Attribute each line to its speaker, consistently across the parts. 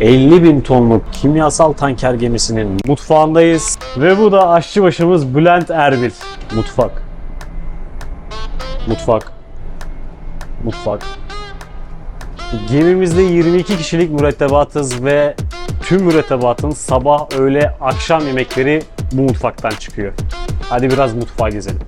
Speaker 1: 50 bin tonluk kimyasal tanker gemisinin mutfağındayız. Ve bu da aşçıbaşımız Bülent Erbil. Mutfak. Mutfak. Mutfak. Gemimizde 22 kişilik mürettebatız ve tüm mürettebatın sabah, öğle, akşam yemekleri bu mutfaktan çıkıyor. Hadi biraz mutfağa gezelim.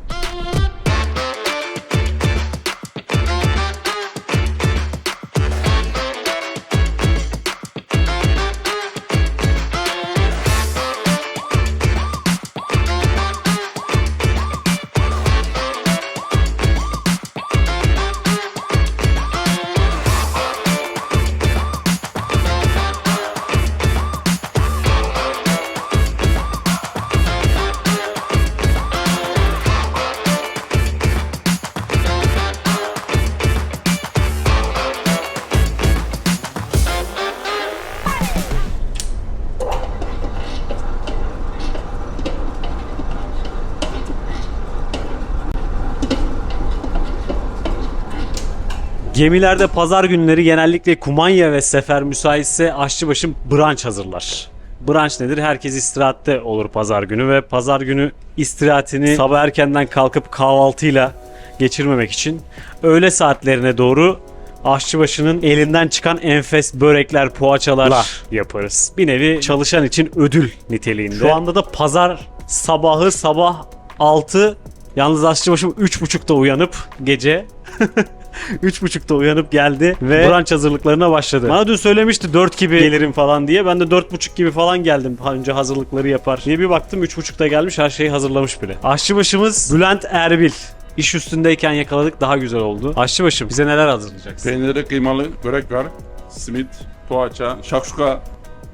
Speaker 1: Gemilerde pazar günleri genellikle kumanya ve sefer müsaitse aşçıbaşı brunch hazırlar. Brunch nedir? Herkes istirahatte olur pazar günü ve pazar günü istirahatini sabah erkenden kalkıp kahvaltıyla geçirmemek için öğle saatlerine doğru aşçıbaşının elinden çıkan enfes börekler, poğaçalar yaparız. Bir nevi çalışan için ödül niteliğinde. Şu anda da pazar sabahı sabah 6 yalnız aşçıbaşım 3.30'da uyanıp gece 3.30'da uyanıp geldi ve brunch hazırlıklarına başladı. Bana dün söylemişti 4 gibi gelirim falan diye. Ben de 4.30 gibi falan geldim. Önce hazırlıkları yapar diye bir baktım 3.30'da gelmiş her şeyi hazırlamış bile. Aşçıbaşımız Bülent Erbil. İş üstündeyken yakaladık daha güzel oldu. Aşçıbaşım bize neler hazırlayacaksın?
Speaker 2: Peynirli kıymalı börek var. Simit, poğaça, şakşuka,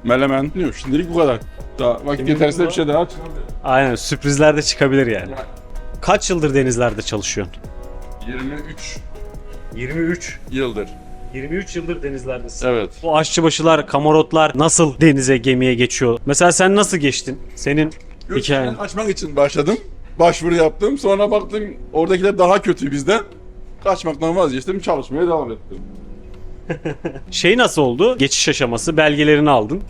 Speaker 2: melemen. Bilmiyorum şimdilik bu kadar. Daha vakit yeterse bir şey daha aç.
Speaker 1: Aynen sürprizler de çıkabilir yani. Kaç yıldır denizlerde çalışıyorsun?
Speaker 2: 23
Speaker 1: 23.
Speaker 2: yıldır.
Speaker 1: 23 yıldır denizlerdesin.
Speaker 2: Evet.
Speaker 1: Bu aşçıbaşılar, kamarotlar nasıl denize, gemiye geçiyor? Mesela sen nasıl geçtin? Senin hikayen.
Speaker 2: Açmak için başladım. Başvuru yaptım. Sonra baktım oradakiler daha kötü bizden. Kaçmaktan vazgeçtim. Çalışmaya devam ettim.
Speaker 1: Şey nasıl oldu? Geçiş aşaması, belgelerini aldın.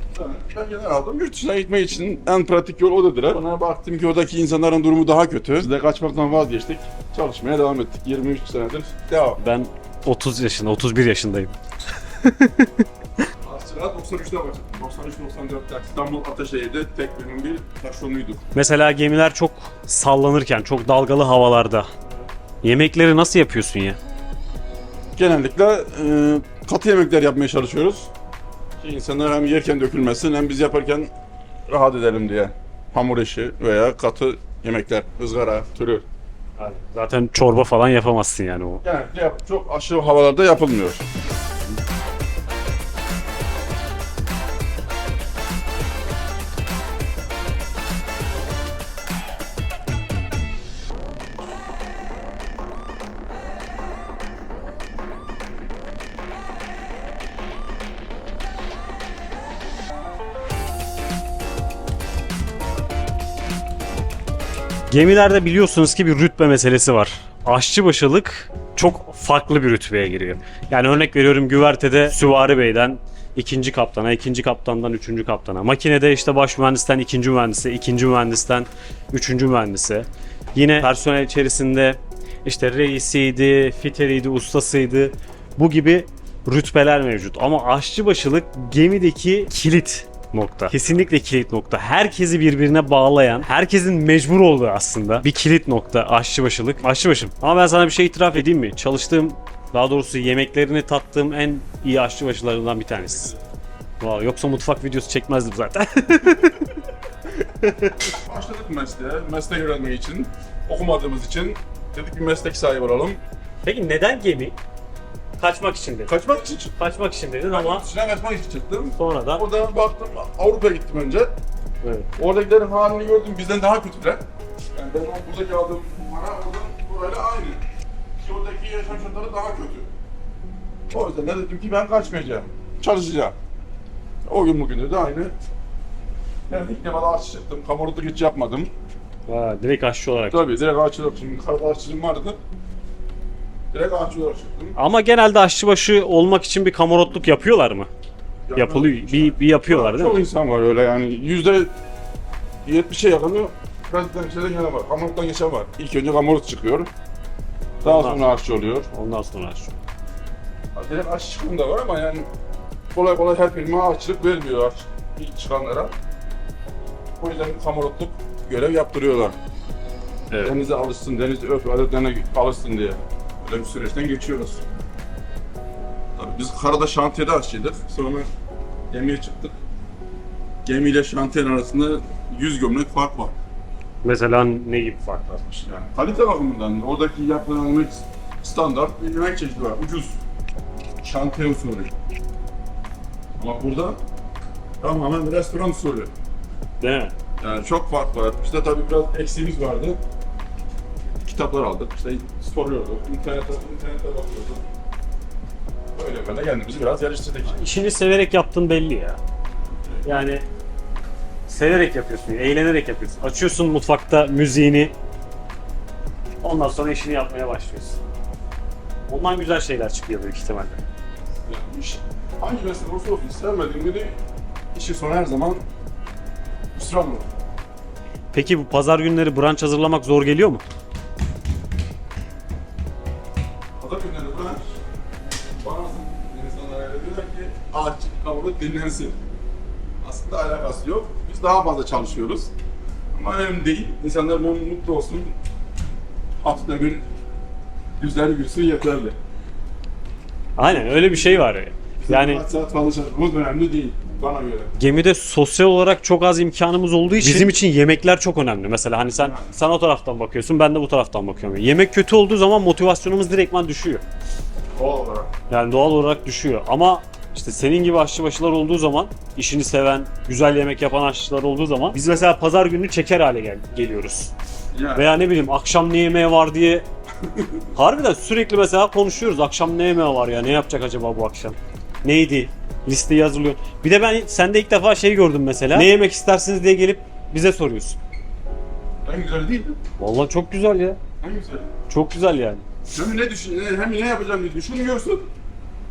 Speaker 2: Ben genel aldım. Yurt dışına gitmek için en pratik yol o dediler. Sonra baktım ki oradaki insanların durumu daha kötü. Biz de kaçmaktan vazgeçtik. Çalışmaya devam ettik. 23 senedir devam.
Speaker 1: Ben 30 yaşında, 31 yaşındayım.
Speaker 2: Aslında 93'te başladım. 93-94'te İstanbul Ataşehir'de tek benim bir taşronuyduk.
Speaker 1: Mesela gemiler çok sallanırken, çok dalgalı havalarda yemekleri nasıl yapıyorsun ya?
Speaker 2: Genellikle e, katı yemekler yapmaya çalışıyoruz. Ki insanlar hem yerken dökülmesin hem biz yaparken rahat edelim diye. Hamur işi veya katı yemekler, ızgara türü.
Speaker 1: Zaten çorba falan yapamazsın yani o.
Speaker 2: Yap- çok aşırı havalarda yapılmıyor.
Speaker 1: Gemilerde biliyorsunuz ki bir rütbe meselesi var. Aşçıbaşılık çok farklı bir rütbeye giriyor. Yani örnek veriyorum güvertede süvari beyden ikinci kaptana, ikinci kaptandan üçüncü kaptana. Makinede işte baş mühendisten ikinci mühendise, ikinci mühendisten üçüncü mühendise. Yine personel içerisinde işte reisiydi, fiteriydi, ustasıydı. Bu gibi rütbeler mevcut. Ama aşçıbaşılık gemideki kilit nokta. Kesinlikle kilit nokta. Herkesi birbirine bağlayan, herkesin mecbur olduğu aslında bir kilit nokta aşçıbaşılık. Aşçıbaşım. Ama ben sana bir şey itiraf edeyim mi? Çalıştığım, daha doğrusu yemeklerini tattığım en iyi aşçıbaşılarından bir tanesi. Vallahi yoksa mutfak videosu çekmezdim zaten.
Speaker 2: Başladık mesleğe, meslek öğrenmek için, okumadığımız için dedik bir meslek sahibi olalım.
Speaker 1: Peki neden gemi? Kaçmak için dedin.
Speaker 2: Kaçmak için çıktım.
Speaker 1: Kaçmak için dedin ama
Speaker 2: dışına kaçmak için çıktım.
Speaker 1: sonra da
Speaker 2: Orada baktım Avrupa'ya gittim önce.
Speaker 1: Evet.
Speaker 2: Oradakilerin halini gördüm bizden daha kötüler. Yani ben o buradaki aldığım para oradan burayla aynı. Ki oradaki yaşam şartları daha kötü. O yüzden de dedim ki ben kaçmayacağım. Çalışacağım. O gün bugündür de aynı. Ben ilk defa aşçı çıktım. Kamurutluk hiç yapmadım.
Speaker 1: ha, direkt aşçı olarak.
Speaker 2: Tabii direkt aşçılık. Şimdi aşçılığım vardı. Direkt aşçı olarak çıktım.
Speaker 1: Ama genelde aşçıbaşı olmak için bir kamerotluk yapıyorlar mı?
Speaker 2: Yani
Speaker 1: Yapılıyor. Bir, bir yapıyorlar değil
Speaker 2: Çok
Speaker 1: mi?
Speaker 2: insan var öyle yani yüzde yetmişe yakını Prezident şeyden gelen var. Kamuruttan geçen var. İlk önce kamurut çıkıyor. Daha
Speaker 1: Ondan
Speaker 2: sonra aşçı oluyor.
Speaker 1: Ondan sonra şu.
Speaker 2: Direkt aşçı çıkım da var ama yani kolay kolay her firma aşçılık vermiyor aş ilk çıkanlara. O yüzden kamurutluk görev yaptırıyorlar.
Speaker 1: Evet.
Speaker 2: Denize alışsın, deniz örf adetlerine alışsın diye. Böyle bir süreçten geçiyoruz. Tabii biz karada şantiyede aşçıydık. Sonra gemiye çıktık. Gemiyle şantiyenin arasında 100 gömlek fark var.
Speaker 1: Mesela ne gibi farklar var?
Speaker 2: Yani kalite bakımından oradaki yapılan yemek standart bir yemek çeşidi var. Ucuz. Şantiye usulü. Ama burada tamamen restoran usulü.
Speaker 1: Değil mi?
Speaker 2: Yani çok fark var. İşte tabii biraz eksiğimiz vardı. Kitaplar aldık. İşte soruyorduk. İnternete, internete bakıyorduk. Böyle böyle kendimizi biraz geliştirdik.
Speaker 1: İşini severek yaptığın belli ya. Yani severek yapıyorsun, eğlenerek yapıyorsun. Açıyorsun mutfakta müziğini. Ondan sonra işini yapmaya başlıyorsun. Ondan güzel şeyler çıkıyor büyük ihtimalle.
Speaker 2: Yani iş, hangi meslek olursa olsun sevmediğim biri işi sonu her zaman olur.
Speaker 1: Peki bu pazar günleri brunch hazırlamak zor geliyor mu?
Speaker 2: Dinlensin. Aslında alakası yok. Biz daha fazla çalışıyoruz. Ama önemli değil. İnsanlar mutlu olsun. Haftada bir güzel gülsün yeterli.
Speaker 1: Aynen öyle bir şey var. Yani
Speaker 2: Kaç saat çalışmamız önemli değil bana göre.
Speaker 1: gemide sosyal olarak çok az imkanımız olduğu için bizim için yemekler çok önemli. Mesela hani sen sen o taraftan bakıyorsun, ben de bu taraftan bakıyorum. Yemek kötü olduğu zaman motivasyonumuz direktman düşüyor.
Speaker 2: Doğal olarak.
Speaker 1: Yani doğal olarak düşüyor. Ama işte senin gibi aşçıbaşılar olduğu zaman, işini seven, güzel yemek yapan aşçılar olduğu zaman biz mesela pazar günü çeker hale gel- geliyoruz.
Speaker 2: Yani
Speaker 1: Veya ne bileyim akşam ne yemeği var diye harbiden sürekli mesela konuşuyoruz. Akşam ne yemeği var ya? Ne yapacak acaba bu akşam? Neydi? Listeyi hazırlıyor. Bir de ben sende ilk defa şey gördüm mesela. Ne yemek istersiniz diye gelip bize soruyorsun.
Speaker 2: en güzel değil mi?
Speaker 1: Vallahi çok güzel ya.
Speaker 2: En güzel.
Speaker 1: Çok güzel yani.
Speaker 2: Hem ne düşün, hem ne yapacağım diye düşünmüyorsun.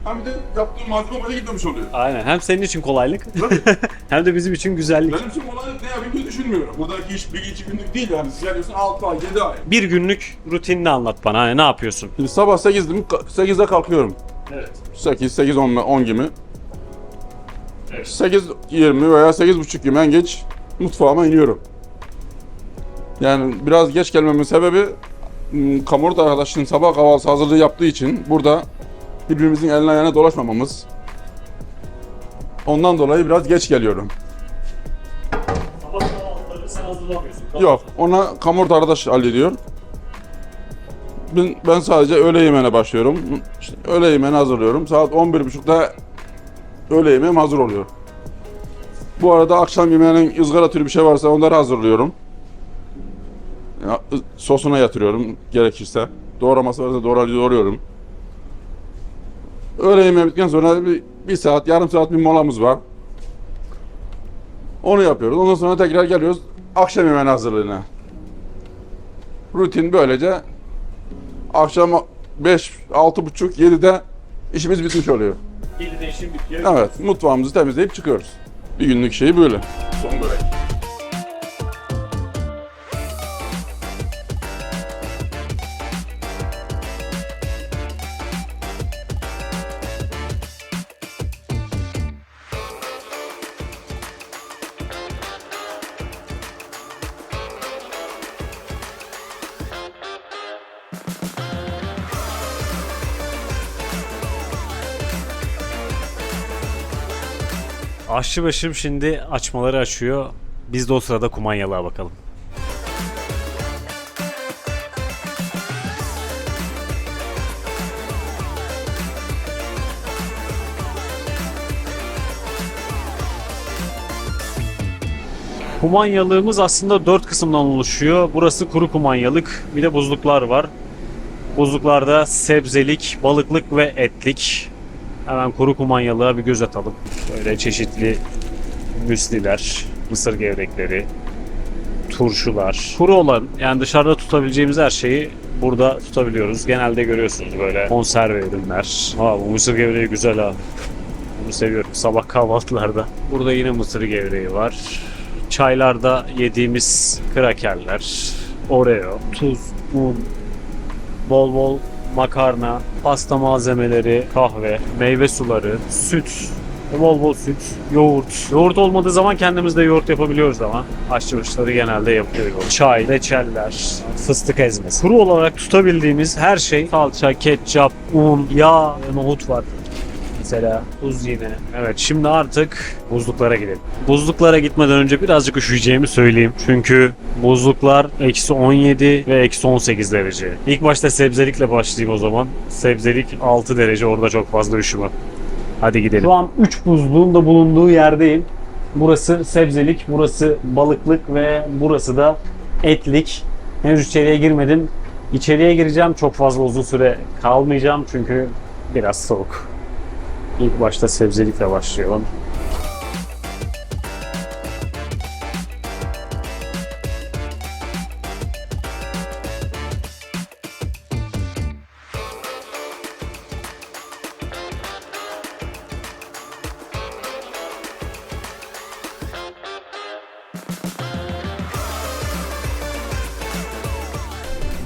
Speaker 2: Hem de yaptığın malzeme böyle gitmemiş oluyor.
Speaker 1: Aynen. Hem senin için kolaylık hem de bizim için güzellik.
Speaker 2: Benim için olay ne yapayım diye düşünmüyorum. Buradaki iş bir iki günlük değil yani. Siz geliyorsun 6 ay, 7 ay.
Speaker 1: Bir günlük rutinini anlat bana. Hani ne yapıyorsun?
Speaker 2: Şimdi sabah 8'de, 8'de kalkıyorum.
Speaker 1: Evet.
Speaker 2: 8, 8, 10, 10 gibi.
Speaker 1: Evet.
Speaker 2: 8, 20 veya 8.30 gibi en geç mutfağıma iniyorum. Yani biraz geç gelmemin sebebi m, Kamurda arkadaşının sabah kahvaltısı hazırlığı yaptığı için burada birbirimizin eline ayağına dolaşmamamız. Ondan dolayı biraz geç geliyorum. Yok, ona Kamurda arkadaş hallediyor. Ben, ben sadece öğle yemeğine başlıyorum. İşte öğle yemeğini hazırlıyorum. Saat 11.30'da öğle yemeğim hazır oluyor. Bu arada akşam yemeğinin ızgara türü bir şey varsa onları hazırlıyorum. Ya, sosuna yatırıyorum gerekirse. Doğraması varsa doğra- doğruyorum. Öğle yemeği bittikten sonra bir, bir saat, yarım saat bir molamız var. Onu yapıyoruz. Ondan sonra tekrar geliyoruz akşam yemeği hazırlığına. Rutin böylece akşam 5, 6.30, 7'de işimiz bitmiş oluyor.
Speaker 1: 7'de işin bitiyor.
Speaker 2: Evet, mutfağımızı temizleyip çıkıyoruz. Bir günlük şey böyle. Son börek.
Speaker 1: Aşçıbaşım şimdi açmaları açıyor. Biz de o sırada kumanyalığa bakalım. Kumanyalığımız aslında dört kısımdan oluşuyor. Burası kuru kumanyalık. Bir de buzluklar var. Buzluklarda sebzelik, balıklık ve etlik. Hemen kuru kumanyalığa bir göz atalım. Böyle çeşitli müsliler, mısır gevrekleri, turşular. Kuru olan yani dışarıda tutabileceğimiz her şeyi burada tutabiliyoruz. Genelde görüyorsunuz böyle konserve ürünler. Ha bu mısır gevreği güzel ha. bunu seviyorum sabah kahvaltılarda. Burada yine mısır gevreği var. Çaylarda yediğimiz krakerler, oreo, tuz, un, bol bol makarna, pasta malzemeleri, kahve, meyve suları, süt, bol bol süt, yoğurt. Yoğurt olmadığı zaman kendimiz de yoğurt yapabiliyoruz ama aşçıbaşları genelde yapıyor. yoğurt. Çay, reçeller, fıstık ezmesi. Kuru olarak tutabildiğimiz her şey salça, ketçap, un, yağ nohut var. Mesela tuz yine. Evet şimdi artık buzluklara gidelim. Buzluklara gitmeden önce birazcık üşüyeceğimi söyleyeyim. Çünkü buzluklar eksi 17 ve eksi 18 derece. İlk başta sebzelikle başlayayım o zaman. Sebzelik 6 derece orada çok fazla üşüme. Hadi gidelim. Şu an 3 buzluğun da bulunduğu yerdeyim. Burası sebzelik, burası balıklık ve burası da etlik. Henüz içeriye girmedim. İçeriye gireceğim. Çok fazla uzun süre kalmayacağım çünkü biraz soğuk. İlk başta sebzelikle başlayalım.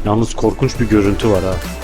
Speaker 1: Yalnız korkunç bir görüntü var ha.